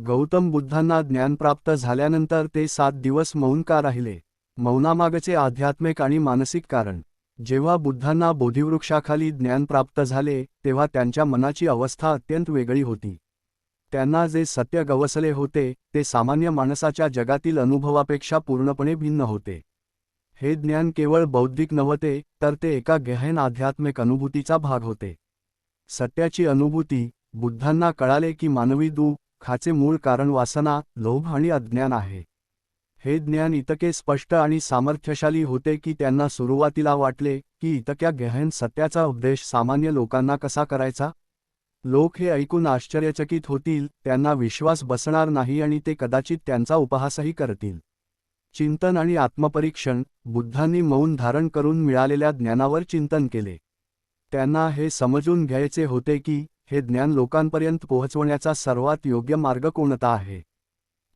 गौतम बुद्धांना ज्ञान प्राप्त झाल्यानंतर ते सात दिवस मौन का राहिले. मौनामागचे आध्यात्मिक आणि मानसिक कारण. जेव्हा बुद्धांना बोधिवृक्षाखाली ज्ञान प्राप्त झाले तेव्हा त्यांच्या मनाची अवस्था अत्यंत वेगळी होती. त्यांना जे सत्य गवसले होते ते सामान्य माणसाच्या जगातील अनुभवापेक्षा पूर्णपणे भिन्न होते. हे ज्ञान केवळ बौद्धिक नव्हते तर ते एका गहन आध्यात्मिक अनुभूतीचा भाग होते. सत्याची अनुभूती बुद्धांना कळाले की मानवी दुःख खाचे मूळ कारण वासना लोभ आणि अज्ञान आहे. हे ज्ञान इतके स्पष्ट आणि सामर्थ्यशाली होते की त्यांना सुरुवातीला वाटले की इतक्या गहन सत्याचा उपदेश सामान्य लोकांना कसा करायचा? लोक हे ऐकून आश्चर्यचकित होतील त्यांना विश्वास बसणार नाही आणि ते कदाचित त्यांचा उपहासही करतील. चिंतन आणि आत्मपरीक्षण बुद्धांनी मौन धारण करून मिळालेल्या ज्ञानावर चिंतन केले. त्यांना हे समजून घ्यायचे होते की हे ज्ञान लोकांपर्यंत पोहोचवण्याचा सर्वात योग्य मार्ग कोणता आहे?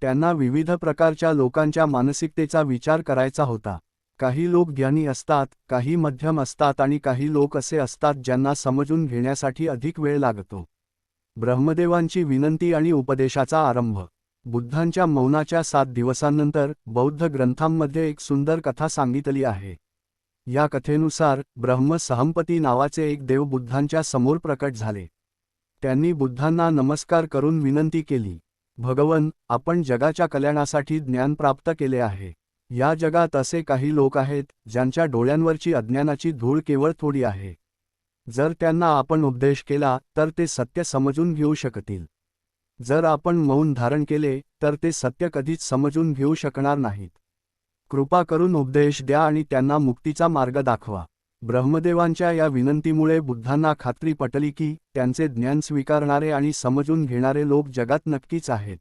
त्यांना विविध प्रकारच्या लोकांच्या मानसिकतेचा विचार करायचा होता. काही लोक ज्ञानी असतात काही मध्यम असतात आणि काही लोक असे असतात ज्यांना समजून घेण्यासाठी अधिक वेळ लागतो. ब्रह्मदेवांची विनंती आणि उपदेशाचा आरंभ. बुद्धांच्या मौनाच्या सात दिवसांनंतर बौद्ध ग्रंथांमध्ये एक सुंदर कथा सांगितली आहे. या कथेनुसार ब्रह्म सहंपती नावाचे एक देव बुद्धांच्या समोर प्रकट झाले. त्यांनी बुद्धांना नमस्कार करून विनंती केली भगवन आपण जगाच्या कल्याणासाठी ज्ञान प्राप्त केले आहे. या जगात असे काही लोक आहेत ज्यांच्या डोळ्यांवरची अज्ञानाची धूळ केवळ थोडी आहे. जर त्यांना आपण उपदेश केला तर ते सत्य समजून घेऊ शकतील. जर आपण मौन धारण केले तर ते सत्य कधीच समजून घेऊ शकणार नाहीत. कृपा करून उपदेश द्या आणि त्यांना मुक्तीचा मार्ग दाखवा. ब्रह्मदेवांच्या या विनंतीमुळे बुद्धांना खात्री पटली की त्यांचे ज्ञान स्वीकारणारे आणि समजून घेणारे लोक जगात नक्कीच आहेत.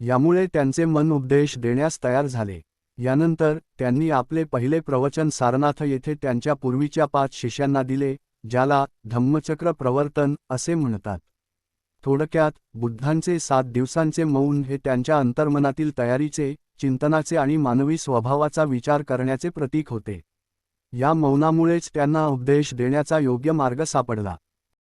यामुळे त्यांचे मन उपदेश देण्यास तयार झाले. यानंतर त्यांनी आपले पहिले प्रवचन सारनाथ येथे त्यांच्या पूर्वीच्या पाच शिष्यांना दिले ज्याला धम्मचक्र प्रवर्तन असे म्हणतात. थोडक्यात बुद्धांचे सात दिवसांचे मौन हे त्यांच्या अंतर्मनातील तयारीचे चिंतनाचे आणि मानवी स्वभावाचा विचार करण्याचे प्रतीक होते. या मौनामुळेच त्यांना उपदेश देण्याचा योग्य मार्ग सापडला.